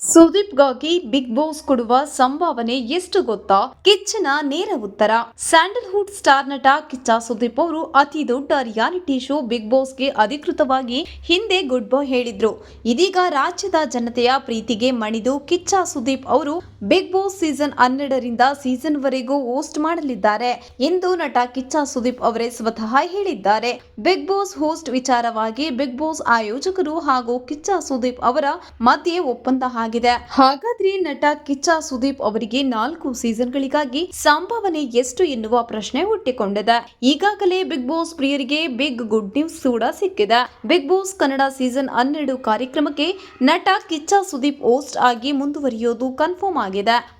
ಸುದೀಪ್ಗಾಗಿ big boss ಕೊಡುವ ಸಂಭಾವನೆ ಎಷ್ಟು ಗೊತ್ತಾ ಕಿಚ್ಚನ ನೇರ ಉತ್ತರ. ಸ್ಯಾಂಡಲ್ವುಡ್ ಸ್ಟಾರ್ ನಟ ಕಿಚ್ಚ ಸುದೀಪ್ ಅವರು ಅತಿ ದೊಡ್ಡ ರಿಯಾಲಿಟಿ ಶೋ ಬಿಗ್ ಬಾಸ್ಗೆ ಅಧಿಕೃತವಾಗಿ ಹಿಂದೆ ಗುಡ್ ಬಾಯ್ ಹೇಳಿದ್ರು. ಇದೀಗ ರಾಜ್ಯದ ಜನತೆಯ ಪ್ರೀತಿಗೆ ಮಣಿದು ಕಿಚ್ಚ ಸುದೀಪ್ ಅವರು ಬಿಗ್ ಬಾಸ್ ಸೀಸನ್ ಹನ್ನೆರಡರಿಂದ ಸೀಸನ್ ವರೆಗೂ ಹೋಸ್ಟ್ ಮಾಡಲಿದ್ದಾರೆ ಎಂದು ನಟ ಕಿಚ್ಚ ಸುದೀಪ್ ಅವರೇ ಸ್ವತಃ ಹೇಳಿದ್ದಾರೆ. ಬಿಗ್ ಬಾಸ್ ಹೋಸ್ಟ್ ವಿಚಾರವಾಗಿ ಬಿಗ್ ಬಾಸ್ ಆಯೋಜಕರು ಹಾಗೂ ಕಿಚ್ಚ ಸುದೀಪ್ ಅವರ ಮಧ್ಯೆ ಒಪ್ಪಂದ ಆಗಿದೆ. ಹಾಗಾದ್ರೆ ನಟ ಕಿಚ್ಚ ಸುದೀಪ್ ಅವರಿಗೆ ನಾಲ್ಕು ಸೀಸನ್ಗಳಿಗಾಗಿ ಸಂಭಾವನೆ ಎಷ್ಟು ಎನ್ನುವ ಪ್ರಶ್ನೆ ಹುಟ್ಟಿಕೊಂಡಿದೆ. ಈಗಾಗಲೇ ಬಿಗ್ ಬಾಸ್ ಪ್ರಿಯರಿಗೆ ಬಿಗ್ ಗುಡ್ ನ್ಯೂಸ್ ಕೂಡ ಸಿಕ್ಕಿದೆ. ಬಿಗ್ ಬಾಸ್ ಕನ್ನಡ ಸೀಸನ್ ಹನ್ನೆರಡು ಕಾರ್ಯಕ್ರಮಕ್ಕೆ ನಟ ಕಿಚ್ಚ ಸುದೀಪ್ ಹೋಸ್ಟ್ ಆಗಿ ಮುಂದುವರಿಯೋದು ಕನ್ಫರ್ಮ್ ಆಗಿದೆ.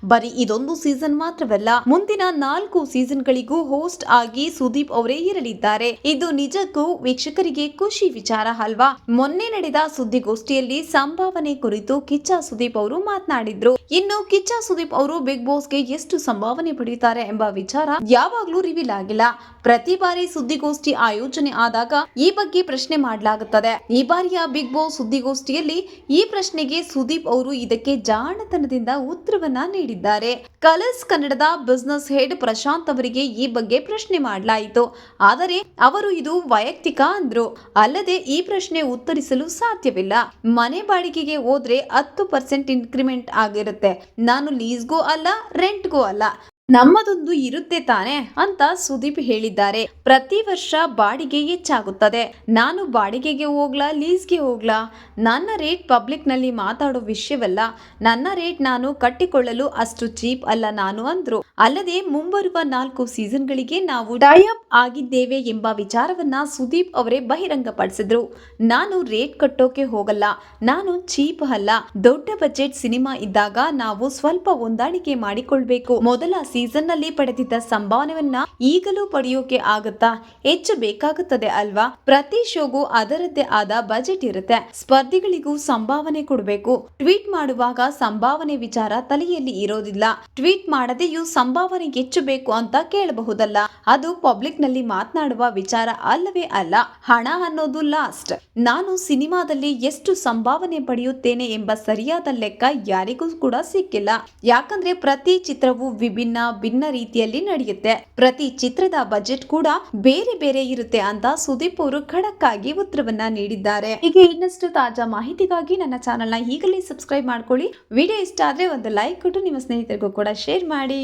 ಬರೀ ಇದೊಂದು ಸೀಸನ್ ಮಾತ್ರವಲ್ಲ, ಮುಂದಿನ ನಾಲ್ಕು ಸೀಸನ್ಗಳಿಗೂ ಹೋಸ್ಟ್ ಆಗಿ ಸುದೀಪ್ ಅವರೇ ಇರಲಿದ್ದಾರೆ. ಇದು ನಿಜಕ್ಕೂ ವೀಕ್ಷಕರಿಗೆ ಖುಷಿ ವಿಚಾರ ಅಲ್ವಾ? ಮೊನ್ನೆ ನಡೆದ ಸುದ್ದಿಗೋಷ್ಠಿಯಲ್ಲಿ ಸಂಭಾವನೆ ಕುರಿತು ಕಿಚ್ಚ ಸುದೀಪ್ ಅವರು ಮಾತನಾಡಿದ್ರು. ಇನ್ನು ಕಿಚ್ಚ ಸುದೀಪ್ ಅವರು ಬಿಗ್ ಬಾಸ್ಗೆ ಎಷ್ಟು ಸಂಭಾವನೆ ಪಡೆಯುತ್ತಾರೆ ಎಂಬ ವಿಚಾರ ಯಾವಾಗ್ಲೂ ರಿವೀಲ್ ಆಗಿಲ್ಲ. ಪ್ರತಿ ಬಾರಿ ಸುದ್ದಿಗೋಷ್ಠಿ ಆಯೋಜನೆ ಆದಾಗ ಈ ಬಗ್ಗೆ ಪ್ರಶ್ನೆ ಮಾಡಲಾಗುತ್ತದೆ. ಈ ಬಾರಿಯ ಬಿಗ್ ಬಾಸ್ ಸುದ್ದಿಗೋಷ್ಠಿಯಲ್ಲಿ ಈ ಪ್ರಶ್ನೆಗೆ ಸುದೀಪ್ ಅವರು ಇದಕ್ಕೆ ಜಾಣತನದಿಂದ ಉತ್ತರವನ್ನ ನೀಡಿದ್ದಾರೆ. ಕಲರ್ಸ್ ಕನ್ನಡದ ಬಿಸ್ನೆಸ್ ಹೆಡ್ ಪ್ರಶಾಂತ್ ಅವರಿಗೆ ಈ ಬಗ್ಗೆ ಪ್ರಶ್ನೆ ಮಾಡಲಾಯಿತು. ಆದರೆ ಅವರು ಇದು ವೈಯಕ್ತಿಕ ಅಂದ್ರು. ಅಲ್ಲದೆ ಈ ಪ್ರಶ್ನೆ ಉತ್ತರಿಸಲು ಸಾಧ್ಯವಿಲ್ಲ. ಮನೆ ಬಾಡಿಗೆಗೆ ಹೋದ್ರೆ ಹತ್ತು ಪರ್ಸೆಂಟ್ ಇನ್ಕ್ರಿಮೆಂಟ್ ಆಗಿರುತ್ತೆ ನಾನು ಲೀಸ್ಗೂ ಅಲ್ಲ ರೆಂಟ್ಗೂ ಅಲ್ಲ. ನಮ್ಮದೊಂದು ಇರುತ್ತೆ ತಾನೆ ಅಂತ ಸುದೀಪ್ ಹೇಳಿದ್ದಾರೆ. ಪ್ರತಿ ವರ್ಷ ಬಾಡಿಗೆ ಹೆಚ್ಚಾಗುತ್ತದೆ. ನಾನು ಬಾಡಿಗೆಗೆ ಹೋಗ್ಲಾ, ಲೀಸ್ಗೆ ಹೋಗ್ಲಾ. ನನ್ನ ರೇಟ್ ಪಬ್ಲಿಕ್ನಲ್ಲಿ ಮಾತಾಡೋ ವಿಷಯವಲ್ಲ. ನನ್ನ ರೇಟ್ ನಾನು ಕಟ್ಟಿಕೊಳ್ಳಲು ಅಷ್ಟು ಚೀಪ್ ಅಲ್ಲ ನಾನು ಅಂದ್ರು. ಅಲ್ಲದೆ ಮುಂಬರುವ ನಾಲ್ಕು ಸೀಸನ್ಗಳಿಗೆ ನಾವು ಟೈಅಪ್ ಆಗಿದ್ದೇವೆ ಎಂಬ ವಿಚಾರವನ್ನ ಸುದೀಪ್ ಅವರೇ ಬಹಿರಂಗಪಡಿಸಿದ್ರು. ನಾನು ರೇಟ್ ಕಟ್ಟೋಕೆ ಹೋಗಲ್ಲ. ನಾನು ಚೀಪ್ ಅಲ್ಲ. ದೊಡ್ಡ ಬಜೆಟ್ ಸಿನಿಮಾ ಇದ್ದಾಗ ನಾವು ಸ್ವಲ್ಪ ಹೊಂದಾಣಿಕೆ ಮಾಡಿಕೊಳ್ಬೇಕು. ಮೊದಲ ಸೀಸನ್ನಲ್ಲಿ ಪಡೆದಿದ್ದ ಸಂಭಾವನೆಯನ್ನ ಈಗಲೂ ಪಡೆಯೋಕೆ ಆಗುತ್ತಾ ಹೆಚ್ಚು ಬೇಕಾಗುತ್ತದೆ ಅಲ್ವಾ? ಪ್ರತಿ ಶೋಗೂ ಅದರದ್ದೇ ಆದ ಬಜೆಟ್ ಇರುತ್ತೆ. ಸ್ಪರ್ಧಿಗಳಿಗೂ ಸಂಭಾವನೆ ಕೊಡಬೇಕು. ಟ್ವೀಟ್ ಮಾಡುವಾಗ ಸಂಭಾವನೆ ವಿಚಾರ ತಲೆಯಲ್ಲಿ ಇರೋದಿಲ್ಲ. ಟ್ವೀಟ್ ಮಾಡದೆಯೂ ಸಂಭಾವನೆ ಹೆಚ್ಚು ಬೇಕು ಅಂತ ಕೇಳಬಹುದಲ್ಲ. ಅದು ಪಬ್ಲಿಕ್ನಲ್ಲಿ ಮಾತನಾಡುವ ವಿಚಾರ ಅಲ್ಲವೇ ಅಲ್ಲ. ಹಣ ಅನ್ನೋದು ಲಾಸ್ಟ್ ನಾನು ಸಿನಿಮಾದಲ್ಲಿ ಎಷ್ಟು ಸಂಭಾವನೆ ಪಡೆಯುತ್ತೇನೆ ಎಂಬ ಸರಿಯಾದ ಲೆಕ್ಕ ಯಾರಿಗೂ ಕೂಡ ಸಿಕ್ಕಿಲ್ಲ. ಯಾಕಂದ್ರೆ ಪ್ರತಿ ಚಿತ್ರವು ವಿಭಿನ್ನ ಭಿನ್ನ ರೀತಿಯಲ್ಲಿ ನಡೆಯುತ್ತೆ. ಪ್ರತಿ ಚಿತ್ರದ ಬಜೆಟ್ ಕೂಡ ಬೇರೆ ಬೇರೆ ಇರುತ್ತೆ ಅಂತ ಸುದೀಪ್ ಅವರು ಖಡಕ್ ಆಗಿ ಉತ್ತರವನ್ನ ನೀಡಿದ್ದಾರೆ. ಹೀಗೆ ಇನ್ನಷ್ಟು ತಾಜಾ ಮಾಹಿತಿಗಾಗಿ ನನ್ನ ಚಾನೆಲ್ನ ಈಗಲೇ ಸಬ್ಸ್ಕ್ರೈಬ್ ಮಾಡ್ಕೊಳ್ಳಿ. ವಿಡಿಯೋ ಇಷ್ಟ ಆದ್ರೆ ಒಂದು ಲೈಕ್ ಕೊಟ್ಟು ನಿಮ್ಮ ಸ್ನೇಹಿತರಿಗೂ ಕೂಡ ಶೇರ್ ಮಾಡಿ.